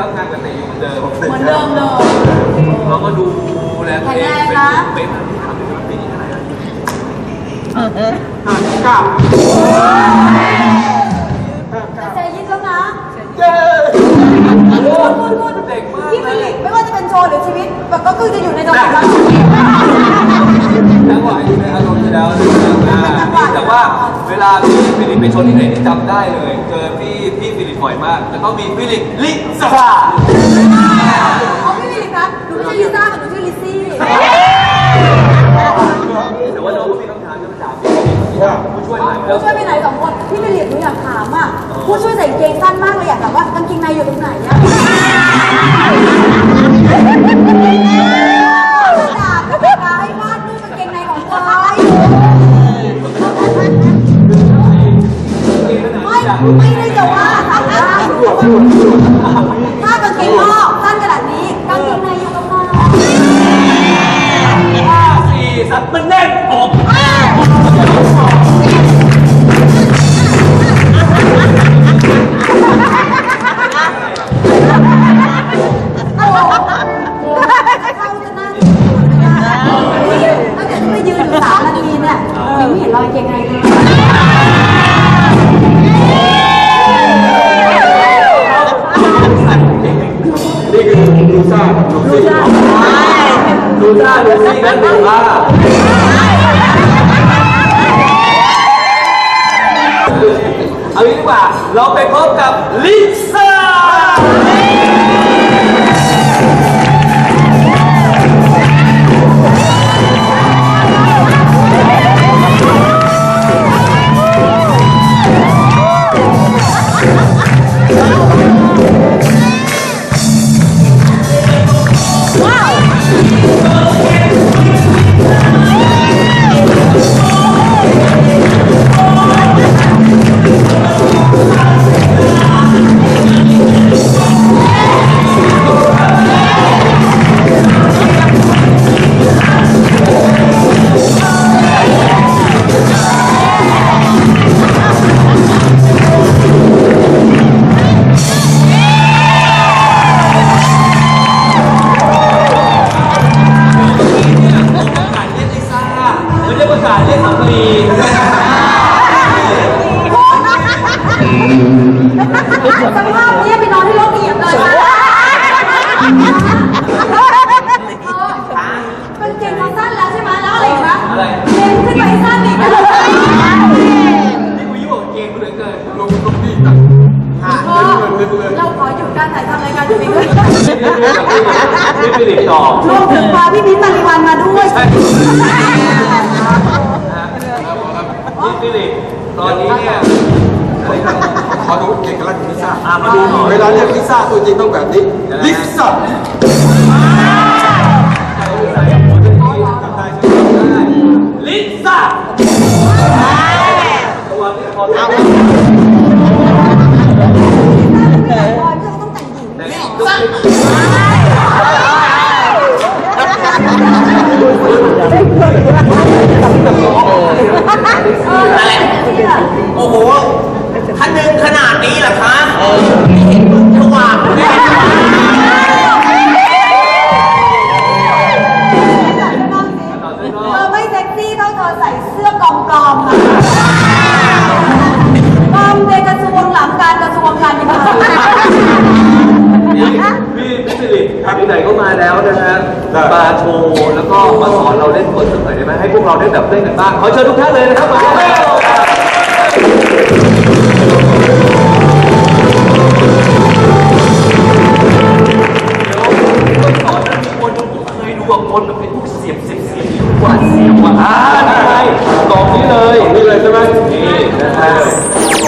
รับงานกับแต่อยู่เหมือนเดิมเหมือนเดิมเลย เราก็ดูแลตัวเองเป็นเป็นที่ทำเป็นปีเท่าไหร่แล้วเออเออหันกลับ เวลาพี่ฟิลิปไปชนที่ไหนที่จำได้เลย เจอพี่พี่ฟิลิปบ่อยมาก แล้วก็มีฟิลิปลิซ่าเอาพี่ฟิลิปนะหนูไม่ใช่ลิซ่าค่ะหนูชื่อลิซี่แต่ว่าน้องก็มีคำถามจะมาถามพี่ฟิลิปผู้ช่วยหายไปแล้วผู้ช่วยไปไหนสองคนพี่ฟิลิปหนูอยากถามอะผู้ช่วยใส่กางเกงสั้นมากเลยอยากถามว่ากางเกงในอยู่ตรงไหนอะ ไม่ได้จะว่า หน้าดูซีนั่นดูว่าเอางี้ดีกว่าเราไปพบกับลิซ สภาพนี้ไปนอนที่รถเหยียบเลยนะเป็นเกงเขาสั้นแล้วใช่ไหมแล้วอะไรอีกนะอะไร เกงขึ้นไปสั้นอีกนะนี่กูยิ่งกว่าเกมกูเหลือเกินลงลงที่ตัดห้าก็เล่นเงินเล่นเงินเราขอหยุดการถ่ายทำรายการตรงนี้ด้วยนี่ฟิลิปต่อรวมถึงพาพี่มิ้นท์มาริวันมาด้วยใช่นี่ฟิลิปตอนนี้เนี่ย เอกลักษณ์ของลิซ่าอะมาดูหน่อยเวลาเรียกลิซ่าตัวจริงต้องแบบนี้ ลิซ่าลิซ่าตัวนี้พอเอาบอยก็ต้องแต่งหญิงแต่ลิซ่า ใส่เสื้อกองปลอมมาปลอมเนกระทรวงหลังการกระทรวงการเงินพี่พี่สิริครับไหนก็มาแล้วนะฮะมาโชว์แล้วก็มาสอนเราเล่นกดสักหน่อยได้ไหมให้พวกเราได้แบบเล่นกันบ้างขอเชิญทุกท่านเลยนะครับมาเดี๋ยวต้องสอนนะมีคนผมเคยดูบางคนมันเป็นพวกเสียบเสียบเสียบกว่าเสียบกว่าอ่ กล่องนี้เลยนี่เลยใช่ไหมนี่นะครับ